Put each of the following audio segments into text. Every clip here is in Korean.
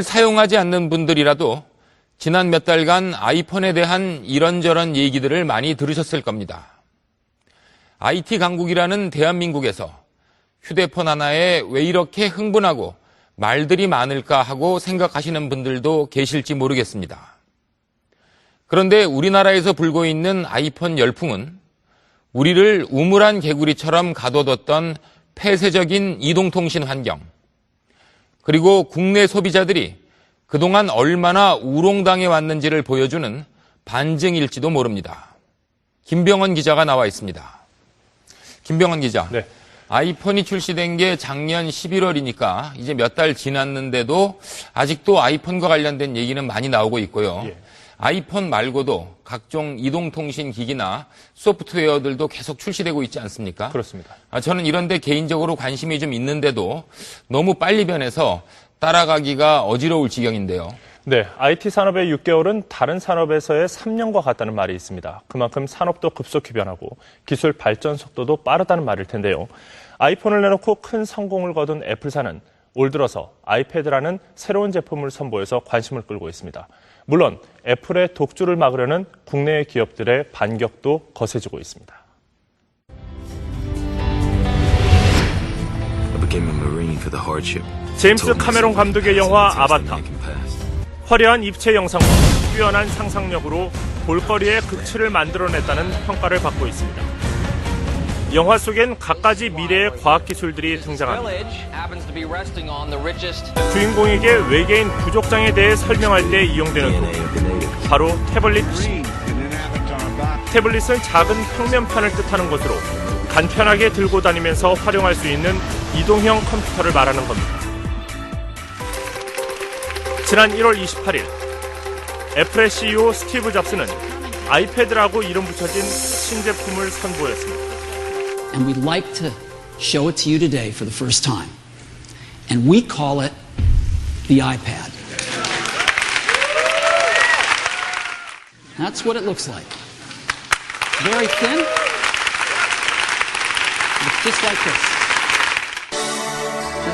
사용하지 않는 분들이라도 지난 몇 달간 아이폰에 대한 이런저런 얘기들을 많이 들으셨을 겁니다. IT 강국이라는 대한민국에서 휴대폰 하나에 왜 이렇게 흥분하고 말들이 많을까 하고 생각하시는 분들도 계실지 모르겠습니다. 그런데 우리나라에서 불고 있는 아이폰 열풍은 우리를 우물한 개구리처럼 가둬뒀던 폐쇄적인 이동통신 환경, 그리고 국내 소비자들이 그동안 얼마나 우롱당해 왔는지를 보여주는 반증일지도 모릅니다. 김병원 기자가 나와 있습니다. 김병원 기자. 네. 아이폰이 출시된 게 작년 11월이니까 이제 몇 달 지났는데도 아직도 아이폰과 관련된 얘기는 많이 나오고 있고요. 예. 아이폰 말고도 각종 이동통신 기기나 소프트웨어들도 계속 출시되고 있지 않습니까? 그렇습니다. 아, 저는 이런데 개인적으로 관심이 좀 있는데도 너무 빨리 변해서 따라가기가 어지러울 지경인데요. 네, IT 산업의 6개월은 다른 산업에서의 3년과 같다는 말이 있습니다. 그만큼 산업도 급속히 변하고 기술 발전 속도도 빠르다는 말일 텐데요. 아이폰을 내놓고 큰 성공을 거둔 애플사는 올 들어서 아이패드라는 새로운 제품을 선보여서 관심을 끌고 있습니다. 물론 애플의 독주를 막으려는 국내 기업들의 반격도 거세지고 있습니다. 제임스 카메론 감독의 영화 아바타. 화려한 입체 영상과 뛰어난 상상력으로 볼거리의 극치를 만들어냈다는 평가를 받고 있습니다. 영화 속엔 갖가지 미래의 과학기술들이 등장합니다. 주인공에게 외계인 부족장에 대해 설명할 때 이용되는 도구, 바로 태블릿 PC. 태블릿은 작은 평면판을 뜻하는 것으로 간편하게 들고 다니면서 활용할 수 있는 이동형 컴퓨터를 말하는 겁니다. 지난 1월 28일 애플의 CEO 스티브 잡스는 아이패드라고 이름 붙여진 신제품을 선보였습니다. and we'd like to show it to you today for the first time. And we call it the iPad. That's what it looks like. Very thin. Looks just like this.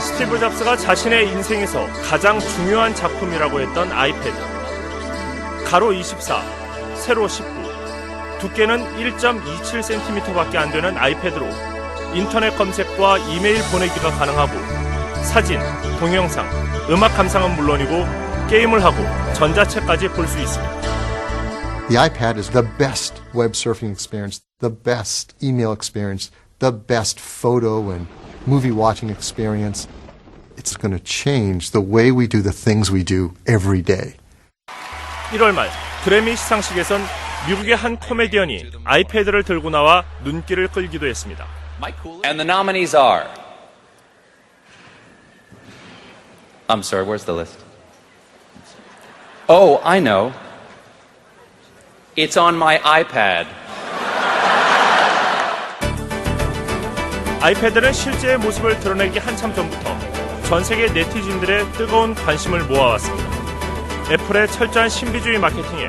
스티브 잡스가 자신의 인생에서 가장 중요한 작품이라고 했던 아이패드. 가로 24, 세로 19, 두께는 1.27cm밖에 안 되는 아이패드로 인터넷 검색과 이메일 보내기가 가능하고 사진, 동영상, 음악 감상은 물론이고 게임을 하고 전자책까지 볼 수 있습니다. The iPad is the best web surfing experience, the best email experience, the best photo and movie watching experience. It's going to change the way we do the things we do every day. 1월 말 그래미 시상식에선 미국의 한 코미디언이 아이패드를 들고 나와 눈길을 끌기도 했습니다. and the nominees are I'm sorry, where's the list? Oh, I know. It's on my iPad. 아이패드는 실제의 모습을 드러내기 한참 전부터 전 세계 네티즌들의 뜨거운 관심을 모아왔습니다. 애플의 철저한 신비주의 마케팅에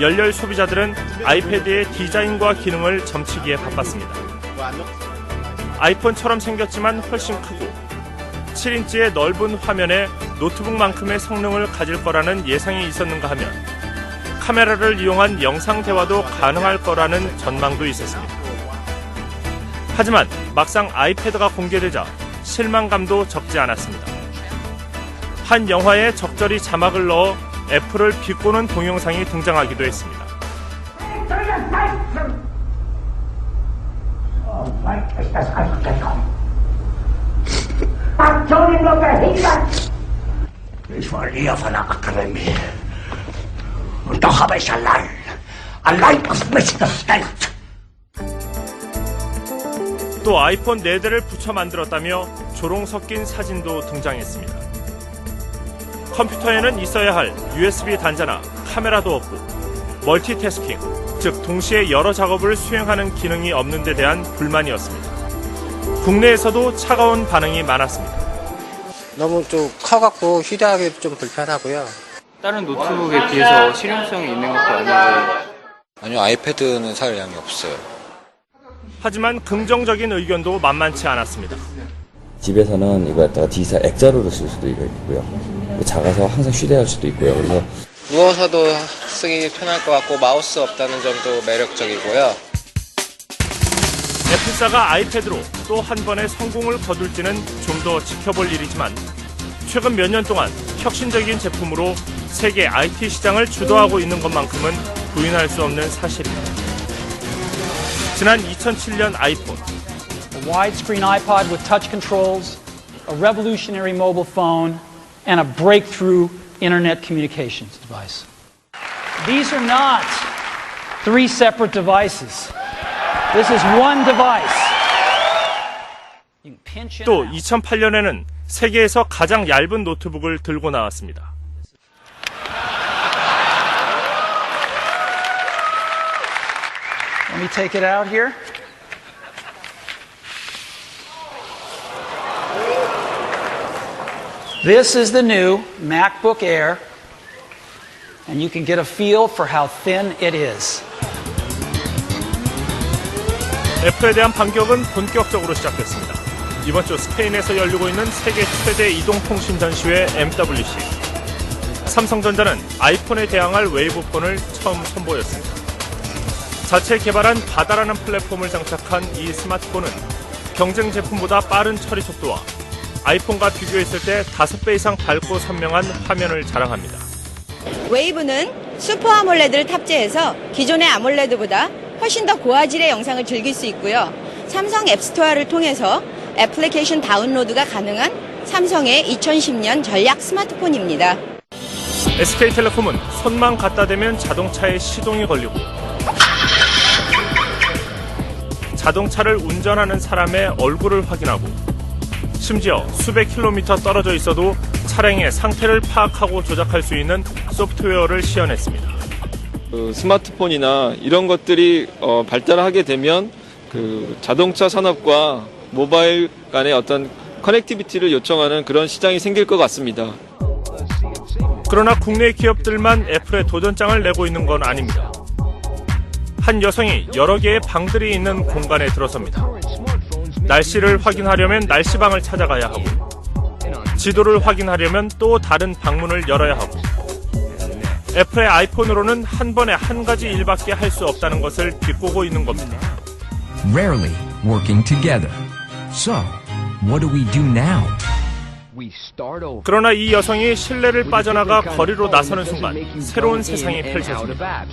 열렬 소비자들은 아이패드의 디자인과 기능을 점치기에 바빴습니다. 아이폰처럼 생겼지만 훨씬 크고 7인치의 넓은 화면에 노트북만큼의 성능을 가질 거라는 예상이 있었는가 하면 카메라를 이용한 영상 대화도 가능할 거라는 전망도 있었습니다. 하지만 막상 아이패드가 공개되자 실망감도 적지 않았습니다. 한 영화에 적절히 자막을 넣어 애플을 비꼬는 동영상이 등장하기도 했습니다. 또 아이폰 4대를 붙여 만들었다며 조롱 섞인 사진도 등장했습니다. 컴퓨터에는 있어야 할 USB 단자나 카메라도 없고 멀티태스킹, 즉 동시에 여러 작업을 수행하는 기능이 없는 데 대한 불만이었습니다. 국내에서도 차가운 반응이 많았습니다. 너무 좀 커갖고 휴대하기 좀 불편하고요. 다른 노트북에 비해서 실용성이 있는 것도 아니고 아니요, 아이패드는 살 양이 없어요. 하지만 긍정적인 의견도 만만치 않았습니다. 집에서는 이거 갖다가 디지털 액자로도 쓸 수도 있고요. 작아서 항상 휴대할 수도 있고요. 그래서 누워서도 쓰기 편할 것 같고 마우스 없다는 점도 매력적이고요. 애플사가 아이패드로 또 한 번의 성공을 거둘지는 좀 더 지켜볼 일이지만 최근 몇 년 동안 혁신적인 제품으로 세계 IT 시장을 주도하고 있는 것만큼은 부인할 수 없는 사실입니다. 지난 2007년 아이폰, A widescreen iPod with touch controls, a revolutionary mobile phone, and a breakthrough internet communications device. These are not three separate devices. This is one device. You can pinch in 또 and out. 2008년에는 세계에서 가장 얇은 노트북을 들고 나왔습니다. Let me take it out here. This is the new MacBook Air, and you can get a feel for how thin it is. 애플에 대한 반격은 본격적으로 시작됐습니다. 이번 주 스페인에서 열리고 있는 세계 최대 이동통신 전시회 MWC. 삼성전자는 아이폰에 대항할 웨이브폰을 처음 선보였습니다. 자체 개발한 바다라는 플랫폼을 장착한 이 스마트폰은 경쟁 제품보다 빠른 처리 속도와 아이폰과 비교했을 때 5배 이상 밝고 선명한 화면을 자랑합니다. 웨이브는 슈퍼 아몰레드를 탑재해서 기존의 아몰레드보다 훨씬 더 고화질의 영상을 즐길 수 있고요. 삼성 앱스토어를 통해서 애플리케이션 다운로드가 가능한 삼성의 2010년 전략 스마트폰입니다. SK텔레콤은 손만 갖다 대면 자동차에 시동이 걸리고 자동차를 운전하는 사람의 얼굴을 확인하고 심지어 수백 킬로미터 떨어져 있어도 차량의 상태를 파악하고 조작할 수 있는 소프트웨어를 시연했습니다. 그 스마트폰이나 이런 것들이 어, 발달하게 되면 그 자동차 산업과 모바일 간의 어떤 커넥티비티를 요청하는 그런 시장이 생길 것 같습니다. 그러나 국내 기업들만 애플에 도전장을 내고 있는 건 아닙니다. 한 여성이 여러 개의 방들이 있는 공간에 들어섭니다. 날씨를 확인하려면 날씨방을 찾아가야 하고, 지도를 확인하려면 또 다른 방문을 열어야 하고, 애플의 아이폰으로는 한 번에 한 가지 일밖에 할 수 없다는 것을 비꼬고 있는 겁니다. rarely working together. So, what do we do now? 그러나 이 여성이 실내를 빠져나가 거리로 나서는 순간 새로운 세상이 펼쳐집니다.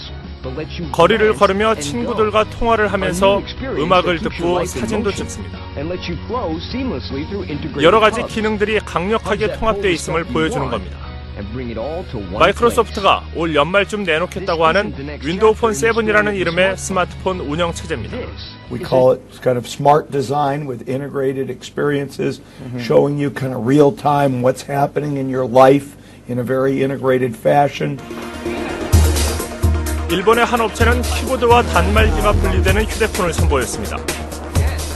거리를 걸으며 친구들과 통화를 하면서 음악을 듣고 사진도 찍습니다. 여러 가지 기능들이 강력하게 통합되어 있음을 보여주는 겁니다. 마이크로소프트가 올 연말쯤 내놓겠다고 하는 윈도우 폰 7이라는 이름의 스마트폰 운영 체제입니다. We call it kind of smart design with integrated experiences, showing you kind of real time what's happening in your life in a very integrated fashion. 일본의 한 업체는 키보드와 단말기가 분리되는 휴대폰을 선보였습니다.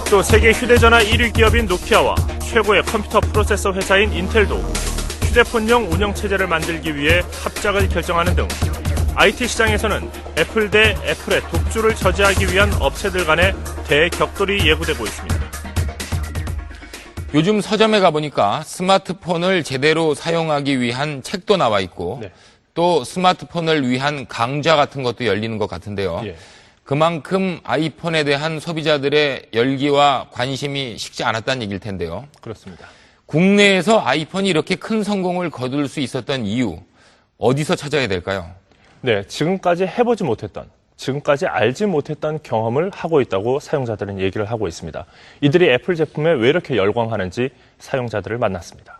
또 세계 휴대전화 1위 기업인 노키아와 최고의 컴퓨터 프로세서 회사인 인텔도 휴대폰용 운영 체제를 만들기 위해 합작을 결정하는 등 IT 시장에서는 애플 대 애플의 독주를 저지하기 위한 업체들 간의 대격돌이 예고되고 있습니다. 요즘 서점에 가보니까 스마트폰을 제대로 사용하기 위한 책도 나와 있고 또 스마트폰을 위한 강좌 같은 것도 열리는 것 같은데요. 그만큼 아이폰에 대한 소비자들의 열기와 관심이 식지 않았다는 얘기일 텐데요. 그렇습니다. 국내에서 아이폰이 이렇게 큰 성공을 거둘 수 있었던 이유 어디서 찾아야 될까요? 네, 지금까지 해보지 못했던, 지금까지 알지 못했던 경험을 하고 있다고 사용자들은 얘기를 하고 있습니다. 이들이 애플 제품에 왜 이렇게 열광하는지 사용자들을 만났습니다.